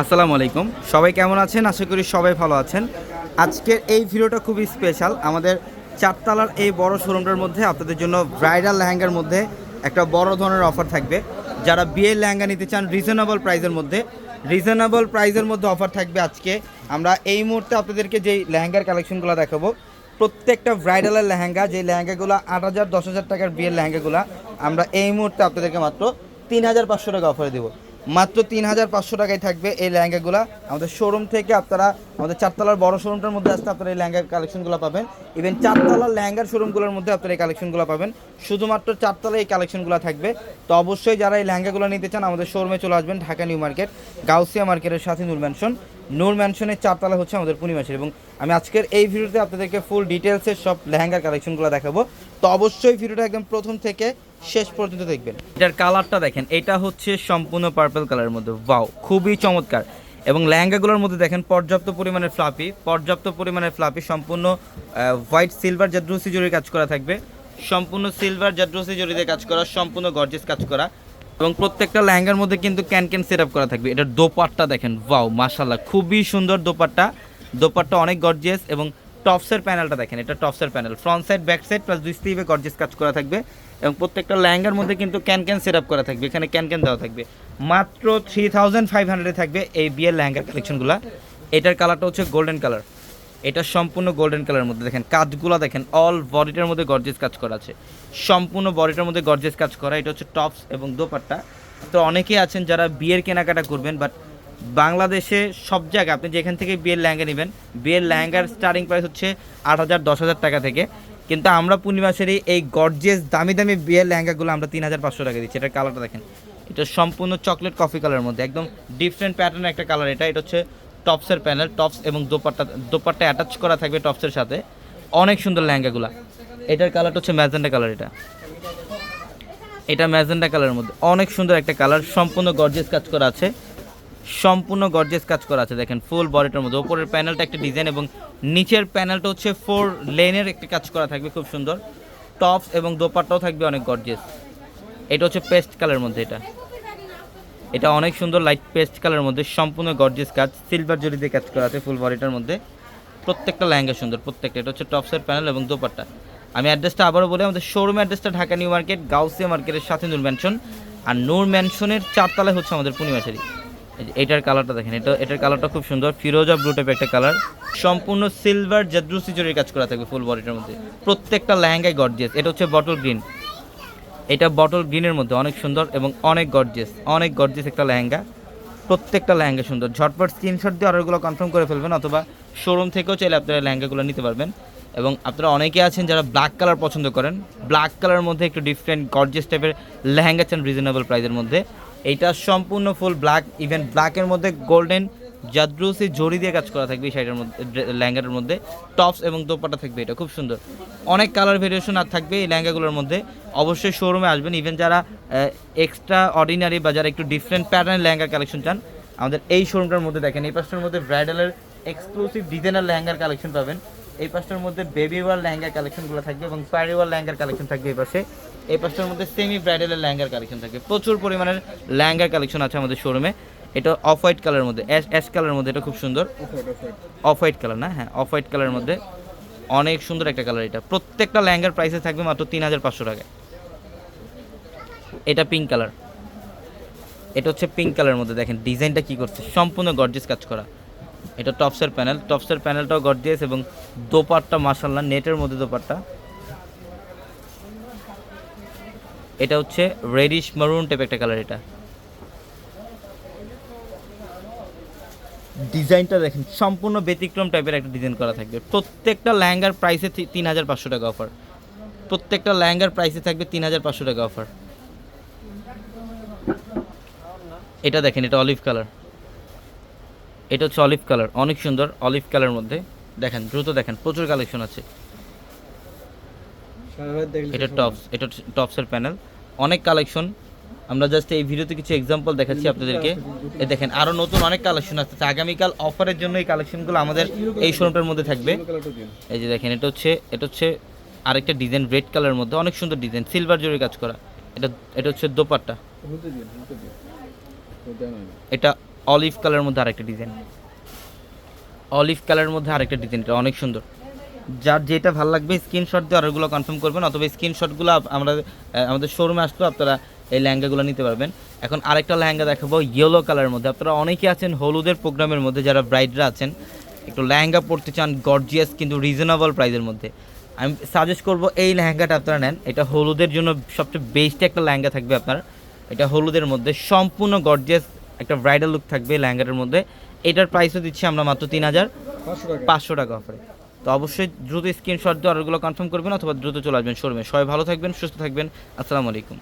আসসালামু আলাইকুম। সবাই কেমন আছেন? আশা করি সবাই ভালো আছেন। আজকের এই ভিডিওটা খুবই স্পেশাল আমাদের চারতলার এই বড় শোরুমটার মধ্যে আপনাদের জন্য ব্রাইডাল লেহেঙ্গার মধ্যে একটা বড় ধরনের অফার থাকবে। যারা বিয়ের লেহেঙ্গা নিতে চান রিজনেবল প্রাইসের মধ্যে রিজনেবল প্রাইসের মধ্যে অফার থাকবে আজকে। আমরা এই মুহূর্তে আপনাদেরকে যেই লেহেঙ্গার কালেকশনগুলো দেখাবো, প্রত্যেকটা ব্রাইডালের লেহেঙ্গা, যে লেহেঙ্গাগুলো আট হাজার, দশ হাজার টাকার বিয়ের লেহেঙ্গাগুলো, আমরা এই মুহূর্তে আপনাদেরকে মাত্র তিন হাজার পাঁচশো টাকা অফারে দেবো। মাত্র তিন হাজার পাঁচশো টাকায় থাকবে এই লেহেঙ্গাগুলো। আমাদের শোরুম থেকে আপনারা, আমাদের চারতলার বড় শোরুমটার মধ্যে আসতে আপনারা এই লেহেঙ্গার কালেকশনগুলো পাবেন। ইভেন চারতলার লেহেঙ্গার শোরুমগুলোর মধ্যে আপনারা এই কালেকশনগুলো পাবেন। শুধুমাত্র চারতলায় এই কালেকশনগুলো থাকবে। তো অবশ্যই যারা এই লেহেঙ্গাগুলো নিতে চান, আমাদের শোরুমে চলে আসবেন ঢাকা নিউ মার্কেট, গাউসিয়া মার্কেটের সাথে নূর ম্যানশন নূর ম্যানশনের চারতলা হচ্ছে আমাদের পূর্ণিমাসের এবং আমি আজকের এই ভিডিওতে আপনাদেরকে ফুল ডিটেলসের সব লেহেঙ্গার কালেকশনগুলো দেখাবো। তো অবশ্যই ভিডিওটা একদম প্রথম থেকে শেষ পর্যন্ত দেখবেন। এটার কালারটা দেখেন, এটা হচ্ছে সম্পূর্ণ পার্পল কালারের মধ্যে। ওয়াও খুবই চমৎকার। এবং লেহেঙ্গাগুলোর মধ্যে দেখেন, পর্যাপ্ত পরিমাণের ফ্লাপি পর্যাপ্ত পরিমাণের ফ্লাপি সম্পূর্ণ হোয়াইট সিলভার জাদ্রুসি জরির কাজ করা থাকবে। সম্পূর্ণ সিলভার জাদ্রুসি জরিতে কাজ করা, সম্পূর্ণ গর্জেস কাজ করা। এবং প্রত্যেকটা লেহেঙ্গার মধ্যে কিন্তু ক্যান ক্যান সেট আপ করা থাকবে। এটার দোপাট্টা দেখেন ওয়াও মাশাল্লাহ খুবই সুন্দর দোপাট্টা। দোপাট্টা অনেক গর্জিয়াস এবং টপসের প্যানেলটা দেখেন, এটা টপসের panel. Front side back side plus দুই স্লিভে গর্জিয়াস কাজ করা থাকবে এবং প্রত্যেকটা লেহেঙ্গার মধ্যে কিন্তু ক্যান ক্যান সেট আপ করা থাকবে, এখানে ক্যান ক্যান দেওয়া থাকবে। মাত্র থ্রি থাউজেন্ড ফাইভ হান্ড্রেডে থাকবে এই বিয়ের লেহেঙ্গার কালেকশনগুলো এটার কালারটা হচ্ছে গোল্ডেন কালার এটা সম্পূর্ণ গোল্ডেন কালারের মধ্যে দেখেন। কাজগুলো দেখেন অল বডিটার মধ্যে গর্জেস কাজ করা আছে। সম্পূর্ণ বডিটার মধ্যে গর্জেস কাজ করা, এটা হচ্ছে টপস এবং দোপাট্টা। তো অনেকেই আছেন যারা বিয়ের কেনাকাটা করবেন বাট বাংলাদেশে সব জায়গায়, আপনি যেখান থেকে বিয়ের লেহেঙ্গা নেবেন, বিয়ের লেহেঙ্গার স্টার্টিং প্রাইস হচ্ছে আট হাজার, দশ হাজার টাকা থেকে। কিন্তু আমরা পূর্ণিমাসেরই এই গর্জেস দামি দামি বিয়ের লেহেঙ্গাগুলো আমরা তিন হাজার পাঁচশো টাকা দিচ্ছি। এটার কালারটা দেখেন। এটা সম্পূর্ণ চকলেট কফি কালারের মধ্যে, একদম ডিফারেন্ট প্যাটার্নের একটা কালার এটা। এটা হচ্ছে টপসের প্যানেল, টপস এবং দোপাট্টা দোপাট্টা অ্যাটাচ করা থাকবে টপসের সাথে। অনেক সুন্দর লেহেঙ্গাগুলো। এটার কালারটা হচ্ছে ম্যাজেন্ডা কালার এটা। এটা ম্যাজেন্ডা কালারের মধ্যে। অনেক সুন্দর একটা কালার সম্পূর্ণ গর্জেস কাজ করা আছে। সম্পূর্ণ গর্জেস কাজ করা আছে, দেখেন ফুল বডিটার মধ্যে। ওপরের প্যানেলটা একটা ডিজাইন এবং নিচের প্যানেলটা হচ্ছে ফোর লেনের একটা কাজ করা থাকবে, খুব সুন্দর। টপস এবং দোপাট্টাও থাকবে অনেক গর্জেস এটা হচ্ছে পেস্ট কালারের মধ্যে এটা। এটা অনেক সুন্দর লাইট পেস্ট কালারের মধ্যে, সম্পূর্ণ গর্জেস কাজ। সিলভার জরি দিয়ে কাজ করা আছে ফুল বডিটার মধ্যে। প্রত্যেকটা লেহেঙ্গা সুন্দর, প্রত্যেকটা। এটা হচ্ছে টপসের প্যানেল এবং দোপাট্টা। আমি অ্যাড্রেসটা আবারও বলি, আমাদের শোরুম অ্যাড্রেসটা ঢাকা নিউ মার্কেট, গাউসিয়া মার্কেটের সাথে নূর ম্যানশন আর নূর ম্যানশনের চারতলায় হচ্ছে আমাদের পূর্ণিমাশারি এটার কালারটা দেখেন, এটা, এটার কালারটা খুব সুন্দর। ফিরোজা ব্লু টাইপের একটা কালার সম্পূর্ণ সিলভার জাদ্রুসি জরির কাজ করা থাকবে ফুল বডিটার মধ্যে। প্রত্যেকটা লেহেঙ্গায় গর্জিয়াস এটা হচ্ছে বটল গ্রিন এটা বটল গ্রিনের মধ্যে অনেক সুন্দর এবং অনেক গর্জিয়াস অনেক গর্জিয়াস একটা লেহেঙ্গা, প্রত্যেকটা লেহেঙ্গা সুন্দর। ঝটপট স্ক্রিনশট দিয়ে অর্ডারগুলো কনফার্ম করে ফেলবেন অথবা শোরুম থেকেও চাইলে আপনারা লেহেঙ্গাগুলো নিতে পারবেন। এবং আপনারা অনেকে আছেন যারা ব্ল্যাক কালার পছন্দ করেন। ব্ল্যাক কালারের মধ্যে একটু ডিফারেন্ট গর্জিয়াস টাইপের লেহেঙ্গা চান রিজনেবল প্রাইসের মধ্যে। এইটা সম্পূর্ণ ফুল ব্ল্যাক ইভেন ব্ল্যাকের মধ্যে গোল্ডেন জাদ্রুসি জড়ি দিয়ে কাজ করা থাকবে এই শাড়িটার মধ্যে লেহেঙ্গাটার মধ্যে। টপস এবং দোপাটা থাকবে এটা, খুব সুন্দর। অনেক কালার ভেরিয়েশন আর থাকবে এই লেহেঙ্গাগুলোর মধ্যে। অবশ্যই শোরুমে আসবেন ইভেন যারা এক্সট্রা অর্ডিনারি বা যারা একটু ডিফারেন্ট প্যাটার্নের লেহেঙ্গার কালেকশন চান, আমাদের এই শোরুমটার মধ্যে দেখেন, এই পাশটার মধ্যে ব্রাইডালের এক্সক্লুসিভ ডিজাইনার লেহেঙ্গার কালেকশন পাবেন। এই পাশটার মধ্যে বেবি ওয়ার লেহেঙ্গার কালেকশনগুলো থাকবে এবং প্যারি ওয়ার লেহেঙ্গার কালেকশন থাকবে এই পাশে। এই পাশটার মধ্যে সেমি ব্রাইডালের ল্যাঙ্গার কালেকশন থাকবে প্রচুর পরিমাণের লেহেঙ্গার কালেকশন আছে আমাদের শোরুমে এটা অফ হোয়াইট কালারের মধ্যে অ্যাশ অ্যাশ কালারের মধ্যে এটা খুব সুন্দর। অফ হোয়াইট কালার না? হ্যাঁ অফ হোয়াইট কালারের মধ্যে অনেক সুন্দর একটা কালার এটা। প্রত্যেকটা লেহেঙ্গার প্রাইসে থাকবে মাত্র তিন হাজার পাঁচশো টাকায়। এটা পিঙ্ক কালার এটা হচ্ছে পিঙ্ক কালারের মধ্যে দেখেন ডিজাইনটা কি করছে? সম্পূর্ণ গর্জিয়াস কাজ করা। এটা টপসের প্যানেল টপসের প্যানেলটাও গর্জিয়াস এবং দোপাট্টা মাসাল্লাহ নেটের মধ্যে দোপাট্টা। এটা হচ্ছে রেডিশ মারুন টাইপ একটা কালার এটা। ডিজাইনটা দেখেন সম্পূর্ণ ব্যতিক্রম টাইপের একটা ডিজাইন করা থাকবে। প্রত্যেকটা লেহেঙ্গার প্রাইসে তিন হাজার পাঁচশো টাকা অফার প্রত্যেকটা লেহেঙ্গার প্রাইসে থাকবে তিন হাজার পাঁচশো টাকা অফার এটা দেখেন এটা অলিভ কালার এটা হচ্ছে অলিভ কালার অনেক সুন্দর অলিভ কালার মধ্যে। দেখেন দ্রুত দেখেন প্রচুর কালেকশন আছে। এটা টপস এটা টপসের প্যানেল। অনেক কালেকশন। আমরা জাস্ট এই ভিডিওতে কিছু এক্সাম্পল দেখাচ্ছি আপনাদেরকে। এ দেখেন আরও নতুন অনেক কালেকশন আসছে আগামীকাল অফারের জন্য এই কালেকশনগুলো আমাদের এই শোরুমটার মধ্যে থাকবে। এই যে দেখেন এটা হচ্ছে এটা হচ্ছে আরেকটা ডিজাইন রেড কালারের মধ্যে। অনেক সুন্দর ডিজাইন সিলভার জরি কাজ করা। এটা এটা হচ্ছে দোপাট্টা। এটা অলিভ কালারের মধ্যে আরেকটা ডিজাইন অলিভ কালারের মধ্যে আরেকটা ডিজাইন এটা অনেক সুন্দর। যার যেটা ভালো লাগবে স্ক্রিনশট দিয়ে অর্ডারগুলো কনফার্ম করবেন, অথবা স্ক্রিনশটগুলো আমরা আমাদের শোরুমে আসলেও আপনারা এই লেহেঙ্গাগুলো নিতে পারবেন। এখন আরেকটা লেহেঙ্গা দেখাবো ইয়েলো কালারের মধ্যে। আপনারা অনেকে আছেন হলুদের প্রোগ্রামের মধ্যে, যারা ব্রাইডরা আছেন, একটু লেহেঙ্গা পড়তে চান গর্জিয়াস কিন্তু রিজনেবল প্রাইসের মধ্যে। আমি সাজেস্ট করব, এই লেহেঙ্গাটা আপনারা নেন। এটা হলুদের জন্য সবচেয়ে বেস্ট একটা লেহেঙ্গা থাকবে আপনার। এটা হলুদের মধ্যে, সম্পূর্ণ গর্জিয়াস একটা ব্রাইডাল লুক থাকবে লেহেঙ্গাটার মধ্যে। এটার প্রাইসও দিচ্ছি আমরা মাত্র তিন হাজার পাঁচশো টাকা অফারে তো অবশ্যই দ্রুত স্ক্রিনশট দিয়ে অর্ডারগুলো কনফার্ম করবেন অথবা দ্রুত চলে আসবেন শোরুমে সবাই ভালো থাকবেন, সুস্থ থাকবেন। আসসালামু আলাইকুম।